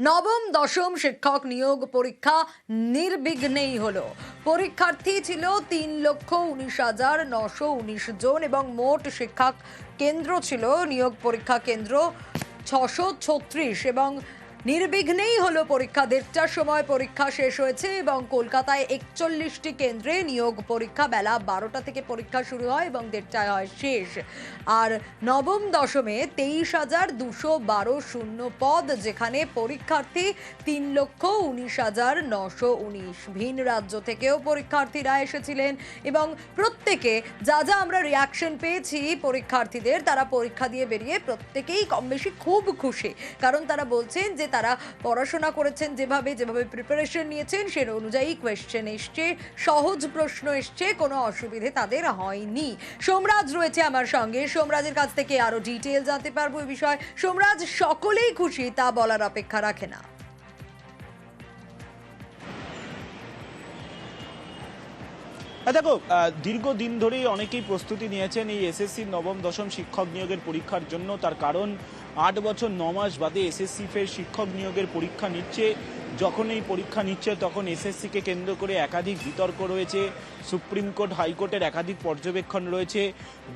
নবম, দশম শিক্ষক নিয়োগ পরীক্ষা নির্বিঘ্নেই হলো। পরীক্ষার্থী ছিল তিন লক্ষ উনিশ হাজার নশো উনিশ জন এবং মোট শিক্ষক কেন্দ্র ছিল নিয়োগ পরীক্ষা কেন্দ্র ছশো ছত্রিশ এবং নির্বিঘ্নেই হলো পরীক্ষা। দেড়টার সময় পরীক্ষা শেষ হয়েছে এবং কলকাতায় একচল্লিশটি কেন্দ্রে নিয়োগ পরীক্ষা বেলা বারোটা থেকে পরীক্ষা শুরু হয় এবং দেড়টায় হয় শেষ। আর নবম দশমে তেইশ হাজার দুশো বারো শূন্য পদ, যেখানে পরীক্ষার্থী তিন লক্ষ উনিশ হাজার নশো উনিশ। ভিন রাজ্য থেকেও পরীক্ষার্থীরা এসেছিলেন এবং প্রত্যেকে যা যা আমরা রিয়াকশন পেয়েছি পরীক্ষার্থীদের, তারা পরীক্ষা দিয়ে বেরিয়ে প্রত্যেকেই কম বেশি খুব খুশি। কারণ তারা বলছেন যে তারা পড়াশোনা করেছেন যেভাবে যেভাবে প্রিপারেশন নিয়েছেন, সে অনুযায়ী কোয়েশ্চেন এসছে, সহজ প্রশ্ন এসছে, কোনো অসুবিধে তাদের হয়নি। সোমরাজ রয়েছে আমার সঙ্গে। সোমরাজের কাছ থেকে আরও ডিটেল জানতে পারব এই বিষয়। সোমরাজ, সকলেই খুশি, তা বলার অপেক্ষা রাখে না। দেখো দীর্ঘদিন ধরেই অনেকেই প্রস্তুতি নিয়েছেন এই এসএসসি নবম, দশম শিক্ষক নিয়োগের পরীক্ষার জন্য। তার কারণ আট বছর ন মাস বাদে এসএসসি ফের শিক্ষক নিয়োগের পরীক্ষা নিচ্ছে। যখন এই পরীক্ষা নিচ্ছে, তখন এসএসসিকে কেন্দ্র করে একাধিক বিতর্ক রয়েছে। সুপ্রিম কোর্ট হাইকোর্টের একাধিক পর্যবেক্ষণ রয়েছে।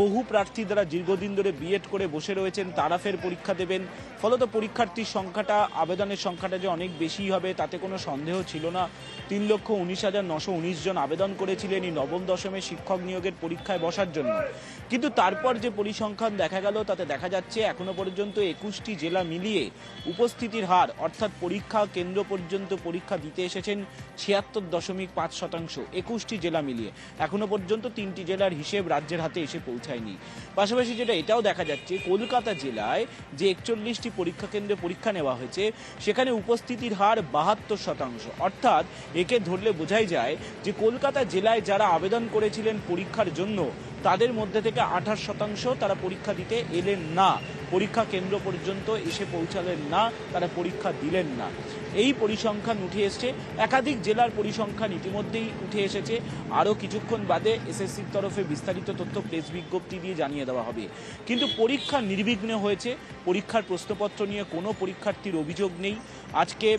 বহু প্রার্থী যারা দীর্ঘদিন ধরে বিএড করে বসে রয়েছেন, তারা ফের পরীক্ষা দেবেন। ফলত পরীক্ষার্থীর সংখ্যাটা, আবেদনের সংখ্যাটা যে অনেক বেশি হবে, তাতে কোনো সন্দেহ ছিল না। তিন লক্ষ উনিশ হাজার নশো উনিশ জন আবেদন করেছিলেন এই নবম দশমের শিক্ষক নিয়োগের পরীক্ষায় বসার জন্য। কিন্তু তারপর যে পরিসংখ্যান দেখা গেল, তাতে দেখা যাচ্ছে এখনও পর্যন্ত একুশটি জেলা মিলিয়ে উপস্থিতির হার, অর্থাৎ পরীক্ষা কেন্দ্র পর্যন্ত পরীক্ষা দিতে এসেছেন ছিয়াত্তর দশমিক পাঁচ শতাংশ, একুশটি জেলা মিলিয়ে। এখনও পর্যন্ত তিনটি জেলার হিসেব রাজ্যের হাতে এসে পৌঁছায়নি। পাশাপাশি যেটা, এটাও দেখা যাচ্ছে, কলকাতা জেলায় যে একচল্লিশটি পরীক্ষা কেন্দ্রে পরীক্ষা নেওয়া হয়েছে, সেখানে উপস্থিতির হার বাহাত্তর শতাংশ। অর্থাৎ একে ধরলে বোঝাই যায় যে কলকাতা জেলায় যারা আবেদন করেছিলেন পরীক্ষার জন্য তাদের মধ্যে থেকে আঠাশ শতাংশ তারা পরীক্ষা দিতে এলেন না। পরীক্ষা কেন্দ্র পর্যন্ত এসে পৌঁছালেন না, তারা পরীক্ষা দিলেন না। এই পরিসংখ্যান উঠে এসছে। একাধিক জেলার পরিসংখ্যান ইতিমধ্যেই উঠে এসেছে। আরও কিছুক্ষণ বাদে এসএসসির তরফে বিস্তারিত তথ্য প্রেস বিজ্ঞপ্তি দিয়ে জানিয়ে দেওয়া হবে। কিন্তু পরীক্ষা নির্বিঘ্নে হয়েছে। পরীক্ষার প্রশ্নপত্র নিয়ে কোনো পরীক্ষার্থীর অভিযোগ নেই। আজকে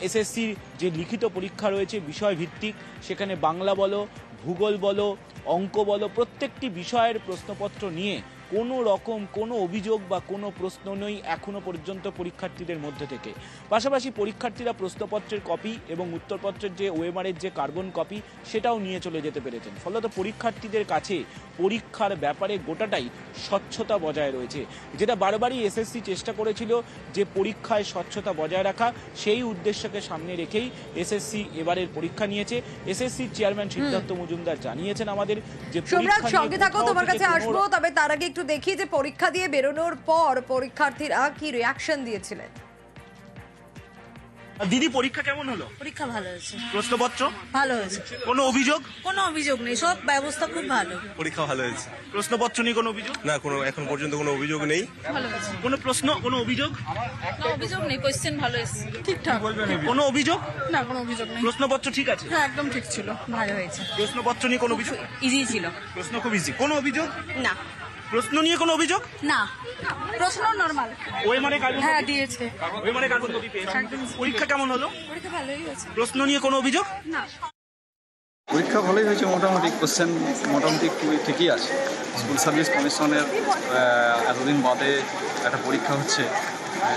এসএসসির যে লিখিত পরীক্ষা রয়েছে বিষয়ভিত্তিক, সেখানে বাংলা বলো ভূগোল বলো অঙ্ক বলো প্রত্যেকটি বিষয়ের প্রশ্নপত্র নিয়ে কোনো রকম কোনো অভিযোগ বা কোনো প্রশ্ন নেই এখনও পর্যন্ত পরীক্ষার্থীদের মধ্যে থেকে। পাশাপাশি পরীক্ষার্থীরা প্রশ্নপত্রের কপি এবং উত্তরপত্রের যে ওয়েমারের যে কার্বন কপি সেটাও নিয়ে চলে যেতে পেরেছেন। ফলত পরীক্ষার্থীদের কাছে পরীক্ষার ব্যাপারে গোটাটাই স্বচ্ছতা বজায় রয়েছে। যেটা বারবারই এসএসসি চেষ্টা করেছিল যে পরীক্ষায় স্বচ্ছতা বজায় রাখা সেই উদ্দেশ্যকে সামনে রেখেই এসএসসি এবারের পরীক্ষা নিয়েছে। এসএসসির চেয়ারম্যান সিদ্ধার্থ মজুমদার জানিয়েছেন আমাদের যে সঙ্গে থাকো তোমার কাছে আসব তবে তার আগে একটু দেখি যে পরীক্ষা দিয়ে বেরোনোর পর পরীক্ষার্থীরা কি রিয়াকশন দিয়েছিলেন? দিদি পরীক্ষা কেমন হলো? পরীক্ষা ভালো হয়েছে। প্রশ্নপত্র? ভালো হয়েছে। কোনো অভিযোগ? কোনো অভিযোগ নেই সব ব্যবস্থা খুব ভালো। পরীক্ষা ভালো হয়েছে। প্রশ্নপত্র নিয়ে কোনো অভিযোগ? না কোনো এখন পর্যন্ত কোনো অভিযোগ নেই। ভালো হয়েছে। কোনো প্রশ্ন কোনো অভিযোগ? কোনো অভিযোগ নেই কোয়েশ্চেন ভালো এসেছে ঠিকঠাক। কোনো অভিযোগ? না কোনো অভিযোগ নেই। প্রশ্নপত্র ঠিক আছে? হ্যাঁ একদম ঠিক ছিল। ভালো হয়েছে। প্রশ্নপত্র নিয়ে কোনো অভিযোগ? ইজি ছিল। প্রশ্ন খুব ইজি কোনো অভিযোগ? না। প্রশ্ন নিয়ে কোনো অভিযোগ? না। প্রশ্ন নর্মাল ওই মানে কার্বন হ্যাঁ দিয়েছে। ওই মানে কার্বন কপি পেয়েছে। পরীক্ষা কেমন হলো? পরীক্ষা ভালোই হয়েছে। প্রশ্ন নিয়ে কোনো অভিযোগ? না। পরীক্ষা ভালোই হয়েছে মোটামুটি কোশ্চেন মোটামুটি খুবই ঠিকই আছে। স্কুল সার্ভিস কমিশনের আহ, এতদিন বাদে একটা পরীক্ষা হচ্ছে।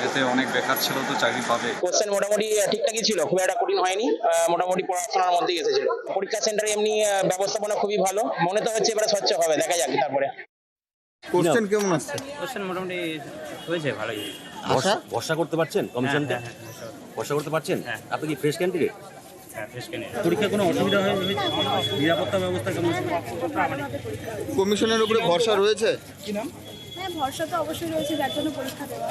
এতে অনেক বেকার ছিল তো চাকরি পাবে। কোশ্চেন মোটামুটি ঠিকঠাকই ছিল খুব একটা কঠিন হয়নি। মোটামুটি পড়াশোনার মধ্যেই এসেছিল। পরীক্ষা সেন্টারে এমনি ব্যবস্থাপনা খুবই ভালো। মনে তো হচ্ছে এবারে স্বচ্ছ হবে দেখা যাক তারপরে। কোশ্চেন কেমন আসছে কোশ্চেন মোটামুটি হয়েছে ভালোই। ভরসা ভরসা করতে পারছেন কমিশনকে? হ্যাঁ, হ্যাঁ, ভরসা করতে পারছেন? হ্যাঁ। আপনি কি ফ্রেশ ক্যান্ডিডেট পরীক্ষা পরীক্ষায় কোনো অসুবিধা হয়নি নিরাপত্তা ব্যবস্থা কেমন কমিশনের উপরে ভরসা রয়েছে? হ্যাঁ ভরসা তো অবশ্যই রয়েছে যার জন্য পরীক্ষা দেওয়া।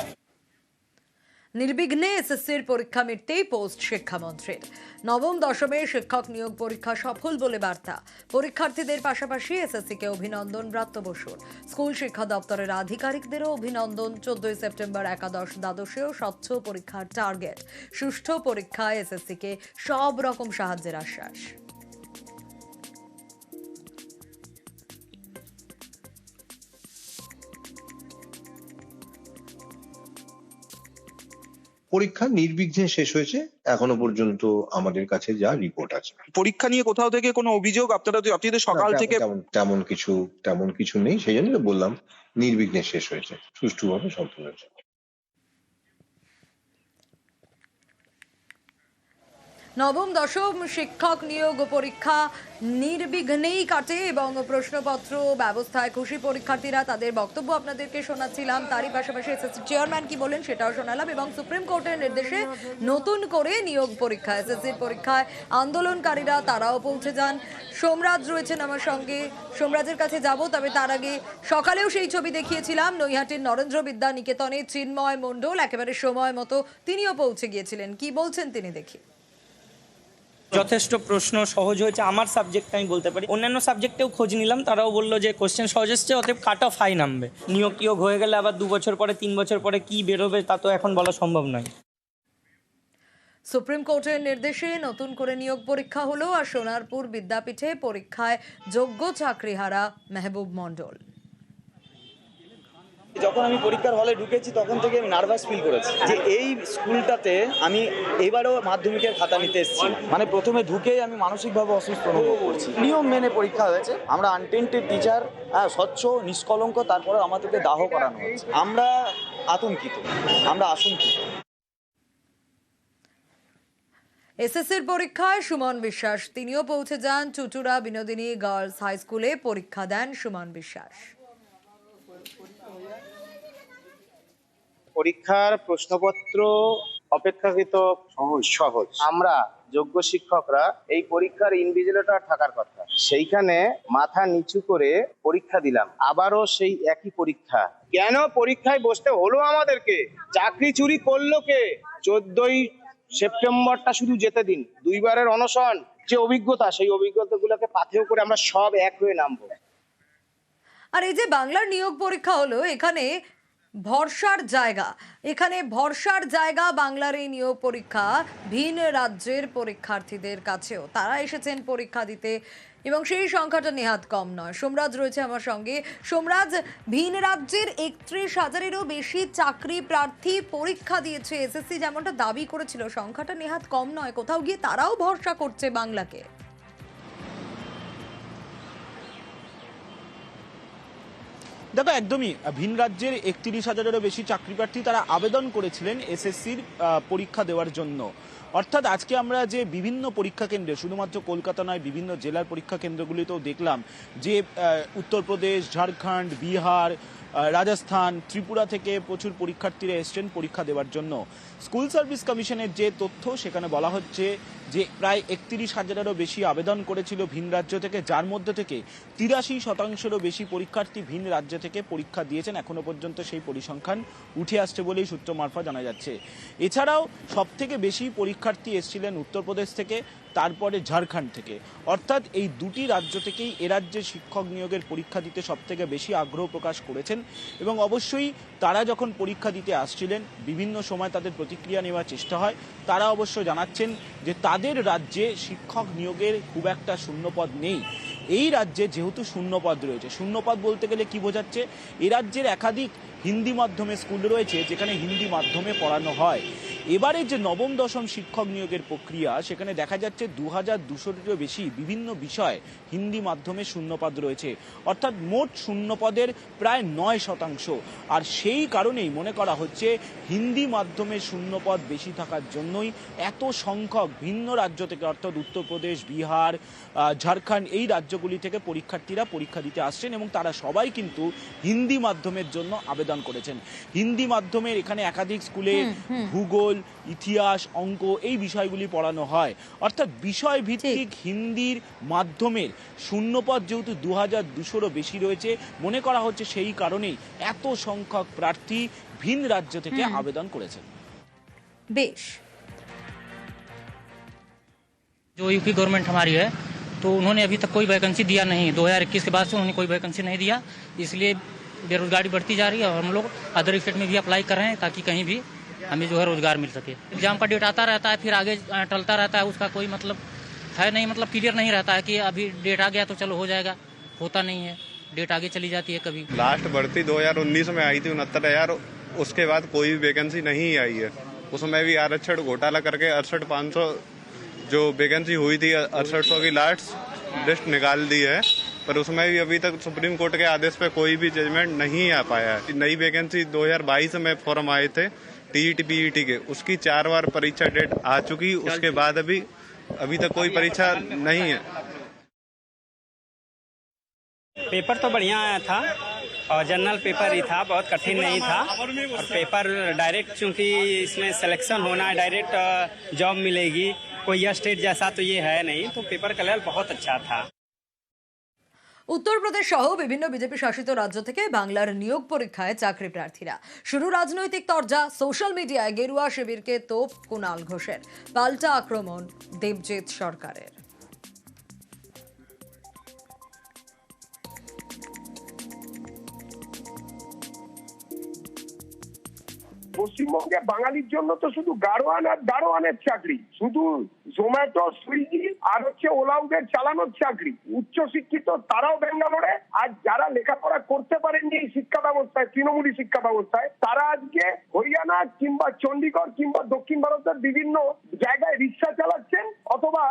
নির্বিঘ্নে এসএসসির পরীক্ষা মিটতেই পোস্ট শিক্ষামন্ত্রীর। নবম দশমের শিক্ষক নিয়োগ পরীক্ষা সফল বলে বার্তা। পরীক্ষার্থীদের পাশাপাশি এসএসসিকে অভিনন্দন ব্রাত্য বসুর। স্কুল শিক্ষা দপ্তরের আধিকারিকদেরও অভিনন্দন। চোদ্দই সেপ্টেম্বর একাদশ দ্বাদশেও স্বচ্ছ পরীক্ষার টার্গেট। সুষ্ঠু পরীক্ষায় এসএসসিকে সব রকম সাহায্যের আশ্বাস। পরীক্ষা নির্বিঘ্নে শেষ হয়েছে এখনও পর্যন্ত আমাদের কাছে যা রিপোর্ট আছে। পরীক্ষা নিয়ে কোথাও থেকে কোনো অভিযোগ? আপনারা আপনি তো সকাল থেকে তেমন কিছু তেমন কিছু নেই সেই জন্য তো বললাম নির্বিঘ্নে শেষ হয়েছে। সুষ্ঠুভাবে সম্পূর্ণ হয়েছে। নবম, দশম শিক্ষক নিয়োগ পরীক্ষা নির্বিঘ্নেই কাটে এবং প্রশ্নপত্র, ব্যবস্থায় খুশি পরীক্ষার্থীরা তাদের বক্তব্য আপনাদেরকে শোনাচ্ছিলাম। তারই পাশাপাশি এসএসসি চেয়ারম্যান কি বলেন সেটাও শোনালাম এবং সুপ্রিম কোর্টের নির্দেশে নতুন করে নিয়োগ পরীক্ষা, এসএসসির পরীক্ষায় আন্দোলনকারীরা তারাও পৌঁছে যান। সোমরাজ রয়েছেন আমার সঙ্গে। সোমরাজের কাছে যাব, তবে তার আগে সকালেও সেই ছবি দেখিয়েছিলাম। নৈহাটির নরেন্দ্র বিদ্যা নিকেতনে চিন্ময় মণ্ডল একেবারে সময় মতো তিনিও পৌঁছে গিয়েছিলেন। কি বলছেন তিনি দেখি। যথেষ্ট প্রশ্ন সহজ হয়েছে। আমার সাবজেক্টটা আমি বলতে পারি। অন্যান্য সাবজেক্টেও খোঁজ নিলাম। তারাও বলল যে কোশ্চেন সহজ এসছে, অতএব কাট অফ হাই নামবে। নিয়োগ টিয়োগ হয়ে গেলে আবার দু বছর পরে, তিন বছর পরে কি বেরোবে তা তো এখন বলা সম্ভব নয়। সুপ্রিম কোর্টের নির্দেশে নতুন করে নিয়োগ পরীক্ষা হলো আর সোনারপুর বিদ্যাপীঠে পরীক্ষায় যোগ্য চাকরিহারা মেহবুব মণ্ডল। যখন আমি পরীক্ষার হলে ঢুকেছি, তখন থেকে আমি নার্ভাস ফিল করেছি যে এই স্কুলটাতে আমি এবারেও মাধ্যমিকের খাতা নিতে এসেছি। মানে প্রথমে ঢুকেই আমি মানসিকভাবে অসুস্থ অনুভব করছি। নিয়ম মেনে পরীক্ষা হয়েছে। আমরা আনটেন্টেড টিচার হ্যাঁ স্বচ্ছ, নিষ্কলঙ্ক, তারপরে আমাদেরকে দাহ করানো হয়েছে আমরা আতঙ্কিত, আমরা আশঙ্কিত। এসএসসির পরীক্ষায় সুমন বিশ্বাস। তিনিও পৌঁছে যান চুচুড়া বিনোদিনী গার্লস হাই স্কুলে। পরীক্ষা দেন সুমন বিশ্বাস। পরীক্ষার প্রশ্নপত্র অপেক্ষাকৃত সহজ সহজ। আমরা যোগ্য শিক্ষকরা এই পরীক্ষার ইনভিজিলেটর থাকার কথা। সেইখানে মাথা নিচু করে পরীক্ষা দিলাম। আবারও সেই একই পরীক্ষা। কেন পরীক্ষায় বসতে হলো আমাদেরকে? চাকরি চুরি করল কে? চোদ্দই সেপ্টেম্বরটা শুধু যেতে দিন। দুইবারের অনশন। যে অভিজ্ঞতা সেই অভিজ্ঞতা অভিজ্ঞতাগুলোকে পাথেয় করে আমরা সব এক হয়ে নামবো। আর এই যে বাংলার নিয়োগ পরীক্ষা হলো এখানে ভরসার জায়গা। এখানে ভরসার জায়গা বাংলার এই নিয়োগ পরীক্ষা ভিন রাজ্যের পরীক্ষার্থীদের কাছেও। তারা এসেছেন পরীক্ষা দিতে এবং সেই সংখ্যাটা নেহাত কম নয়। সোমরাজ রয়েছে আমার সঙ্গে। সোমরাজ, ভিন রাজ্যের একত্রিশ হাজারেরও বেশি চাকরি প্রার্থী পরীক্ষা দিয়েছে এসএসসি যেমনটা দাবি করেছিল, সংখ্যাটা নেহাত কম নয়। কোথাও গিয়ে তারাও ভরসা করছে বাংলাকে। দেখো একদমই। ভিন রাজ্যের একত্রিশ হাজারেরও বেশি চাকরি প্রার্থী তারা আবেদন করেছিলেন এসএসসির পরীক্ষা দেওয়ার জন্য। অর্থাৎ আজকে আমরা যে বিভিন্ন পরীক্ষা কেন্দ্রে, শুধুমাত্র কলকাতা নয়, বিভিন্ন জেলার পরীক্ষা কেন্দ্রগুলিতেও দেখলাম যে উত্তরপ্রদেশ, ঝাড়খণ্ড, বিহার রাজস্থান, ত্রিপুরা থেকে প্রচুর পরীক্ষার্থীরা এসছেন পরীক্ষা দেওয়ার জন্য। স্কুল সার্ভিস কমিশনের যে তথ্য, সেখানে বলা হচ্ছে যে প্রায় একত্রিশ হাজারেরও বেশি আবেদন করেছিল ভিন রাজ্য থেকে, যার মধ্যে থেকে তিরাশি শতাংশেরও বেশি পরীক্ষার্থী ভিন রাজ্য থেকে পরীক্ষা দিয়েছেন। এখনও পর্যন্ত সেই পরিসংখ্যান উঠে আসছে বলেই সূত্র মারফা জানা যাচ্ছে। এছাড়াও সবথেকে বেশি পরীক্ষার্থী এসেছিলেন উত্তরপ্রদেশ থেকে তারপরে ঝাড়খণ্ড থেকে। অর্থাৎ এই দুটি রাজ্য থেকেই এ রাজ্যে শিক্ষক নিয়োগের পরীক্ষা দিতে সব থেকে বেশি আগ্রহ প্রকাশ করেছেন এবং অবশ্যই তারা যখন পরীক্ষা দিতে আসছিলেন, বিভিন্ন সময় তাদের প্রতিক্রিয়া নেওয়ার চেষ্টা হয়, তারা অবশ্য জানাচ্ছেন যে তাদের রাজ্যে শিক্ষক নিয়োগের খুব একটা শূন্যপদ নেই। এই রাজ্যে যেহেতু শূন্যপদ রয়েছে, শূন্যপদ বলতে গেলে কি বোঝাচ্ছে? এ রাজ্যের একাধিক হিন্দি মাধ্যমে স্কুল রয়েছে, যেখানে হিন্দি মাধ্যমে পড়ানো হয়। এবারে যে নবম দশম শিক্ষক নিয়োগের প্রক্রিয়া সেখানে দেখা যাচ্ছে দু হাজার দুশোটিরও বেশি বিভিন্ন বিষয় হিন্দি মাধ্যমে শূন্যপদ রয়েছে। অর্থাৎ মোট শূন্যপদের প্রায় নয় শতাংশ। আর সেই কারণেই মনে করা হচ্ছে হিন্দি মাধ্যমে শূন্যপদ বেশি থাকার জন্যই এত সংখ্যক ভিন্ন রাজ্য থেকে অর্থাৎ উত্তরপ্রদেশ বিহার ঝাড়খণ্ড এই রাজ্যগুলি থেকে পরীক্ষার্থীরা পরীক্ষা দিতে আসছেন এবং তারা সবাই কিন্তু হিন্দি মাধ্যমের জন্য আবেদন করেছেন। হিন্দি মাধ্যমের এখানে একাধিক স্কুলে ভূগোল ইতিহাস অঙ্ক এই বিষয়গুলি পড়ানো হয় অর্থাৎ বিষয় ভিত্তিক হিন্দির মাধ্যমের শূন্যপদ যেহেতু দু হাজার দুশোরও বেশি রয়েছে মনে করা হচ্ছে সেই কারণেই এত সংখ্যক প্রার্থী ভিন রাজ্য থেকে আবেদন করেছেন বেশ जो यूपी गवर्नमेंट हमारी है तो उन्होंने अभी तक कोई वैकेंसी दिया नहीं 2021 के बाद से उन्होंने कोई वैकेंसी नहीं दिया इसलिए बेरोजगारी बढ़ती जा रही है और हम लोग अदर स्टेट में भी अप्लाई कर रहे हैं ताकि कहीं भी हमें जो है रोज़गार मिल सके। एग्ज़ाम का डेट आता रहता है, फिर आगे टलता रहता है, उसका कोई मतलब है नहीं मतलब क्लियर नहीं रहता है कि अभी डेट आ गया तो चलो हो जाएगा, होता नहीं है डेट आगे चली जाती है कभी। लास्ट भर्ती 2019 में आई थी उनहत्तर हज़ार उसके बाद कोई भी वैकेंसी नहीं आई है। उसमें भी आरक्षण घोटाला करके अड़सठ पाँच जो वैकेंसी हुई थी अड़सठ सौ की लास्ट लिस्ट निकाल दी है, पर उसमें भी अभी तक सुप्रीम कोर्ट के आदेश पे कोई भी जजमेंट नहीं आ पाया है। नई वैकेंसी 2022 में फॉर्म आए थे टीईटी पीईटी के उसकी चार बार परीक्षा डेट आ चुकी उसके बाद अभी अभी तक कोई परीक्षा नहीं है। पेपर तो बढ़िया आया था और जनरल पेपर ही था बहुत कठिन नहीं था। और पेपर डायरेक्ट चूँकि इसमें सिलेक्शन होना है डायरेक्ट जॉब मिलेगी कोई यह स्टेट जैसा तो ये है नहीं तो पेपर का लेवल बहुत अच्छा था। উত্তরপ্রদেশ সহ বিভিন্ন বিজেপি শাসিত রাজ্য থেকে বাংলার নিয়োগ পরীক্ষায় চাকরি প্রার্থীরা। শুরু রাজনৈতিক তরজা, সোশ্যাল মিডিয়ায় গেরুয়া শিবিরকে তোপ কুণাল ঘোষের। পাল্টা আক্রমণ, দেবজিৎ সরকারের। পশ্চিমবঙ্গে বাঙালির জন্য তো শুধু গাড়োয়ান আর দারোয়ানের চাকরি। শুধু জোম্যাটো, সুইগি আর হচ্ছে ওলা উবের চালানোর চাকরি। উচ্চ শিক্ষিত তারাও ব্যাঙ্গালোরে। আর যারা লেখাপড়া করতে পারেননি এই শিক্ষা ব্যবস্থায়, তৃণমূলী শিক্ষা ব্যবস্থায়, তারা আজকে হরিয়ানা কিংবা চণ্ডীগড় কিংবা দক্ষিণ ভারতের বিভিন্ন জায়গায় রিক্সা চালাচ্ছেন অথবা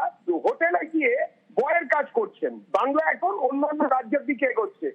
হোটেলে গিয়ে বয়ের কাজ করছেন। বাংলা এখন অন্যান্য রাজ্যের দিকে এগোচ্ছে।